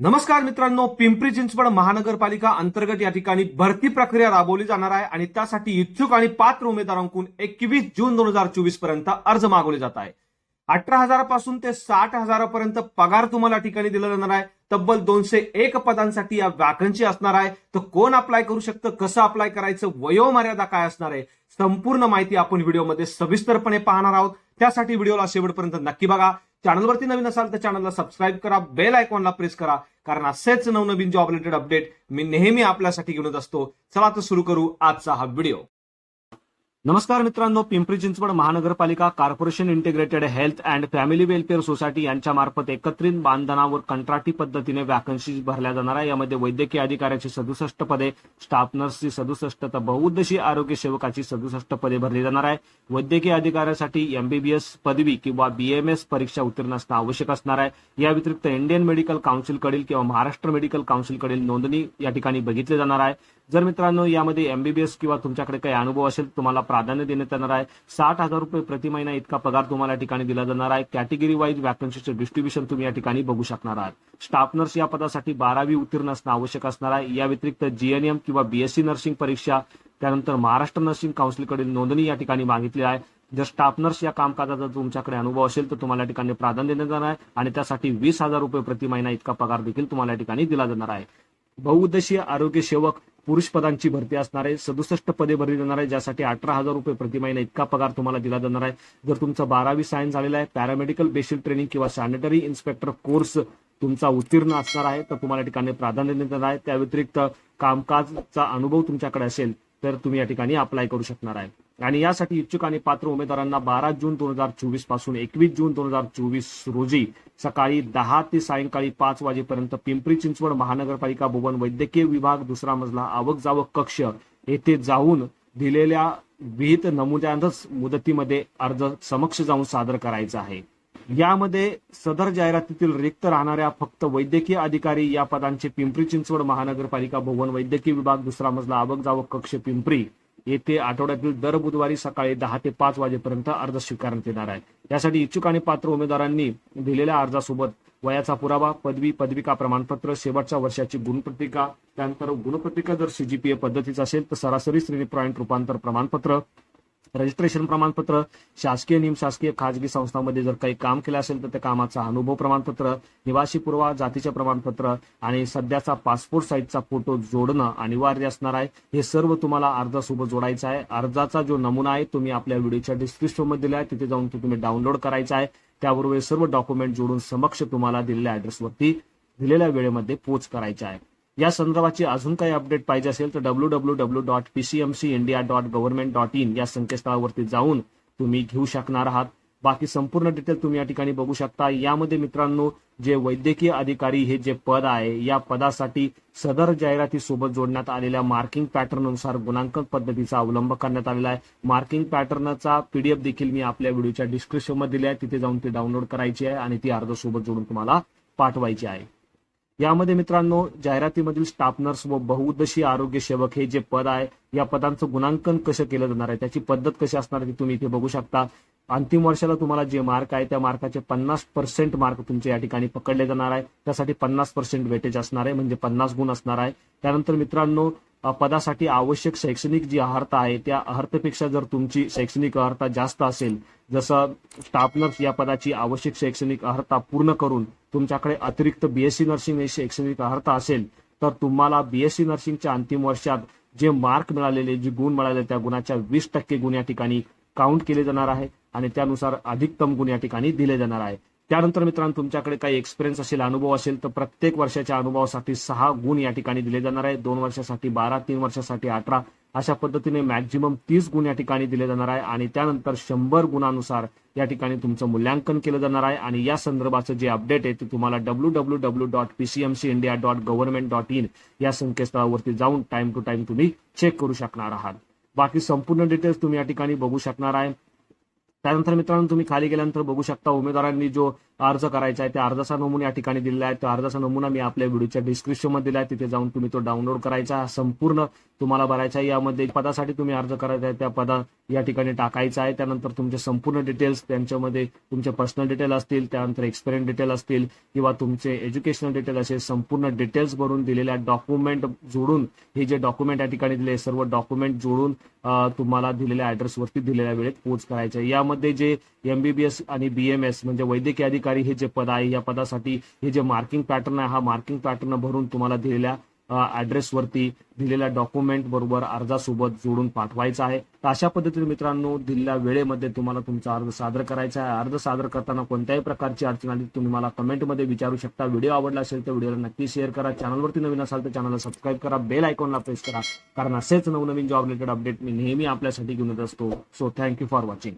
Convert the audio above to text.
नमस्कार मित्रांनो पिंपरी चिंचवड महानगरपालिका अंतर्गत या ठिकाणी भरती प्रक्रिया राबवली जाणार आहे आणि त्यासाठी इच्छुक आणि पात्र उमेदवारांकडून एकवीस जून दोन हजार चोवीसपर्यंत अर्ज मागवले जात आहे अठरा हजारापासून ते साठ हजारापर्यंत पगार तुम्हाला या ठिकाणी दिला जाणार आहे. तब्बल दोनशे एक पदांसाठी या वॅकन्सी असणार आहे. तर कोण अप्लाय करू शकतं कसं अप्लाय करायचं वयोमर्यादा काय असणार आहे संपूर्ण माहिती आपण व्हिडिओमध्ये सविस्तरपणे पाहणार आहोत. त्यासाठी व्हिडिओला शेवटपर्यंत नक्की बघा. चॅनलवरती नवीन असाल तर चॅनलला सबस्क्राईब करा बेल आयकॉनला प्रेस करा कारण असेच नवनवीन जॉब रिलेटेड अपडेट मी नेहमी आपल्यासाठी घेऊन येत असतो. चला तर सुरू करू आजचा हा व्हिडिओ नमस्कार मित्रांनो पिंपरी चिंचवड महानगरपालिका corporation integrated health and family welfare society यांच्यामार्फत एकत्रित बांधनावर कंत्राटी पद्धतीने वॅकन्सी भरल्या जाणार आहे. यामध्ये वैद्यकीय अधिकाऱ्याची सदुसष्ट पदे स्टाफ नर्सची सदुसष्ट तर बहुउद्देशीय आरोग्य सेवकाची सदुसष्ट पदे भरली जाणार आहे. वैद्यकीय अधिकाऱ्यासाठी एमबीबीएस पदवी किंवा बीएमएस परीक्षा उत्तीर्ण असणं आवश्यक असणार आहे. या व्यतिरिक्त इंडियन मेडिकल काउन्सिलकडील किंवा महाराष्ट्र मेडिकल काउन्सिलकडील नोंदणी या ठिकाणी बघितली जाणार आहे. जर मित्रांनो यामध्ये एमबीबीएस किंवा तुमच्याकडे काही अनुभव असेल तुम्हाला प्राधान्य देण्यात येणार आहे. साठ हजार रुपये प्रति महिना इतका पगार तुम्हाला या ठिकाणी दिला जाणार आहे. कॅटेगरी वाईज वॅकन्सीचे डिस्ट्रीब्युशन तुम्ही या ठिकाणी बघू शकणार आहात. स्टाफ नर्स या पदासाठी बारावी उत्तीर्ण असणं आवश्यक असणार आहे. या व्यतिरिक्त जीएनएम किंवा बीएससी नर्सिंग परीक्षा त्यानंतर महाराष्ट्र नर्सिंग काउन्सिलकडील नोंदणी या ठिकाणी मागितली आहे. जर स्टाफ नर्स या कामकाजाचा तुमच्याकडे अनुभव असेल तर तुम्हाला या ठिकाणी प्राधान्य देण्यात येणार आहे. आणि त्यासाठी वीस हजार रुपये प्रति महिना इतका पगार देखील तुम्हाला या ठिकाणी दिला जाणार आहे. बहुउद्देशीय आरोग्य सेवक पुरुष पदांची भरती असणार आहे. सदुसष्ट पदे भरली जाणार आहे ज्यासाठी अठरा हजार रुपये प्रति महिना इतका पगार तुम्हाला दिला जाणार आहे. जर तुमचा बारावी सायन्स झालेला आहे पॅरामेडिकल बेसिक ट्रेनिंग किंवा सॅनिटरी इन्स्पेक्टर कोर्स तुमचा उत्तीर्ण असणार आहे तर तुम्हाला या ठिकाणी प्राधान्य देण्यात आहे. त्या व्यतिरिक्त कामकाजचा अनुभव तुमच्याकडे असेल तर तुम्ही या ठिकाणी अप्लाय करू शकणार आहे. आणि यासाठी इच्छुक आणि पात्र उमेदवारांना बारा जून दोन हजार चोवीसपासून एकवीस जून दोन हजार चोवीस रोजी सकाळी दहा ते सायंकाळी पाच वाजेपर्यंत पिंपरी चिंचवड महानगरपालिका भुवन वैद्यकीय विभाग दुसरा मजला आवक जावक कक्ष येथे जाऊन दिलेल्या विहित नमुन्यातच मुदतीमध्ये अर्ज समक्ष जाऊन सादर करायचा आहे. यामध्ये सदर जाहिरातीतील रिक्त राहणाऱ्या फक्त वैद्यकीय अधिकारी या पदांचे पिंपरी चिंचवड महानगरपालिका भुवन वैद्यकीय विभाग दुसरा मजला आवक जावक कक्ष पिंपरी येथे आठवड्यातील दर बुधवारी सकाळी दहा ते पाच वाजेपर्यंत अर्ज स्वीकारण्यात येणार आहे यासाठी इच्छुक आणि पात्र उमेदवारांनी दिलेल्या अर्जासोबत वयाचा पुरावा पदवी पदविका प्रमाणपत्र शेवटच्या वर्षाची गुणपत्रिका त्यानंतर गुणपत्रिका जर सीजीपीए पद्धतीचा असेल तर सरासरी श्रेणी पॉईंट रूपांतर प्रमाणपत्र रजिस्ट्रेशन प्रमाणपत्र शासकीय निमशासकीय खाजगी संस्थांमध्ये जर काही काम केलं असेल तर त्या कामाचा अनुभव प्रमाणपत्र निवासी पुरावा जातीचे प्रमाणपत्र आणि सध्याचा पासपोर्ट साईजचा फोटो जोडणं अनिवार्य असणार आहे. हे सर्व तुम्हाला अर्जासोबत जोडायचं आहे. अर्जाचा जो नमुना आहे तुम्ही आपल्या व्हिडिओच्या डिस्क्रिप्शनमध्ये दिला आहे. तिथे जाऊन तो तुम्ही डाउनलोड करायचा आहे. त्याबरोबर सर्व डॉक्युमेंट जोडून समक्ष तुम्हाला दिलेल्या ऍड्रेसवरती दिलेल्या वेळेमध्ये पोच करायचा आहे. या संदर्भाची अजून काही अपडेट पाहिजे असेल तर W W W dot PCMC India dot government dot in या संकेतस्थळावरती जाऊन तुम्ही घेऊ शकणार आहात. बाकी संपूर्ण डिटेल तुम्ही या ठिकाणी बघू शकता. यामध्ये मित्रांनो जे वैद्यकीय अधिकारी हे जे पद आहे या पदासाठी सदर जाहिराती सोबत जोडण्यात आलेल्या मार्किंग पॅटर्ननुसार गुणांकन पद्धतीचा अवलंब करण्यात आलेला आहे. मार्किंग पॅटर्नचा पीडीएफ देखील मी आपल्या व्हिडिओच्या डिस्क्रिप्शनमध्ये दिली आहे तिथे जाऊन ती डाउनलोड करायची आहे आणि ती अर्जसोबत जोडून तुम्हाला पाठवायची आहे. यामध्ये मित्रांनो जाहिरातीमधील स्टाफ नर्स व बहुउद्देशीय आरोग्य सेवक हे जे पद आहे या पदांचं गुणांकन कसं केलं जाणार आहे? त्याची पद्धत कशी असणार आहे ती तुम्ही इथे बघू शकता. अंतिम वर्षाला तुम्हाला जे मार्क आहे त्या मार्काचे पन्नास पर्सेंट मार्क तुमचे या ठिकाणी पकडले जाणार आहे. त्यासाठी पन्नास पर्सेंट वेटेज असणार आहे म्हणजे पन्नास गुण असणार आहे. त्यानंतर मित्रांनो पदासाठी आवश्यक शैक्षणिक जी अर्हता आहे त्या अर्हतेपेक्षा जर तुमची शैक्षणिक अर्हता जास्त असेल जसं स्टाफ नर्स या पदाची आवश्यक शैक्षणिक अर्हता पूर्ण करून तुमच्याकडे अतिरिक्त बीएससी नर्सिंग ही शैक्षणिक अर्हता असेल तर तुम्हाला बीएससी नर्सिंगच्या अंतिम वर्षात जे मार्क मिळालेले जे गुण मिळाले त्या गुणाच्या वीस टक्के गुण या ठिकाणी काउंट केले जाणार आहे आणि त्यानुसार अधिकतम गुण या ठिकाणी दिले जाणार आहे. त्यानंतर मित्रांनो तुमच्याकडे काही एक्सपिरियन्स असेल अनुभव असेल तर प्रत्येक वर्षाच्या अनुभवासाठी सहा गुण या ठिकाणी दिले जाणार आहे दोन वर्षासाठी बारा तीन वर्षासाठी अठरा. अशा पद्धतीने मॅक्झिमम तीस गुण या ठिकाणी दिले जाणार आहे आणि त्यानंतर शंभर गुणानुसार या ठिकाणी तुमचं मूल्यांकन केलं जाणार आहे. आणि या संदर्भाचं जे अपडेट आहे ते तुम्हाला W W W dot PCMC India dot government dot in या संकेतस्थळावरती जाऊन टाइम टू टाइम तुम्ही चेक करू शकणार आहात. बाकी संपूर्ण डिटेल्स तुम्ही या ठिकाणी बघू शकणार आहे. त्यानंतर मित्रांनो तुम्ही खाली गेल्यानंतर बघू शकता उमेदवारांनी जो अर्ज करायचा आहे त्या अर्जाचा नमुना या ठिकाणी दिलेला आहे. त्या अर्जाचा नमुना मी आपल्या व्हिडिओच्या डिस्क्रिप्शनमध्ये दिला आहे. तिथे जाऊन तुम्ही तो डाउनलोड करायचा संपूर्ण तुम्हाला भरायचा आहे. यामध्ये पदासाठी तुम्ही अर्ज करायचा आहे त्या पदा या ठिकाणी टाकायचा आहे. त्यानंतर तुमचे संपूर्ण डिटेल्स त्यांच्यामध्ये तुमचे पर्सनल डिटेल असतील त्यानंतर एक्सपिरियन्स डिटेल असतील किंवा तुमचे एज्युकेशनल डिटेल असे संपूर्ण डिटेल्स भरून दिलेल्या डॉक्युमेंट जोडून हे जे डॉक्युमेंट या ठिकाणी दिले सर्व डॉक्युमेंट जोडून तुम्हाला दिलेल्या ऍड्रेसवरती दिलेल्या वेळेत पोच करायचं आहे. यामध्ये जे एमबीबीएस आणि बीएमएस म्हणजे वैद्यकीय अधिकारी हे जे पद आहे या पदासाठी हे जे मार्किंग पॅटर्न आहे हा मार्किंग पॅटर्न भरून तुम्हाला दिलेल्या ऍड्रेसवरती दिलेल्या डॉक्युमेंट बरोबर अर्जासोबत जोडून पाठवायचा आहे. तर अशा पद्धतीने मित्रांनो दिलेल्या वेळेमध्ये तुम्हाला तुमचा अर्ज सादर करायचा आहे. अर्ज सादर करताना कोणत्याही प्रकारची अडचण आली तुम्ही मला कमेंटमध्ये विचारू शकता. व्हिडिओ आवडला असेल तर व्हिडिओला नक्की शेअर करा. चॅनलवरती नवीन असाल तर चॅनलला सबस्क्राईब करा. बेल आयकॉनला प्रेस करा. कारण असेच नवनवीन जॉब रिलेटेड अपडेट मी नेहमी आपल्यासाठी घेऊन येत असतो. So thank you for watching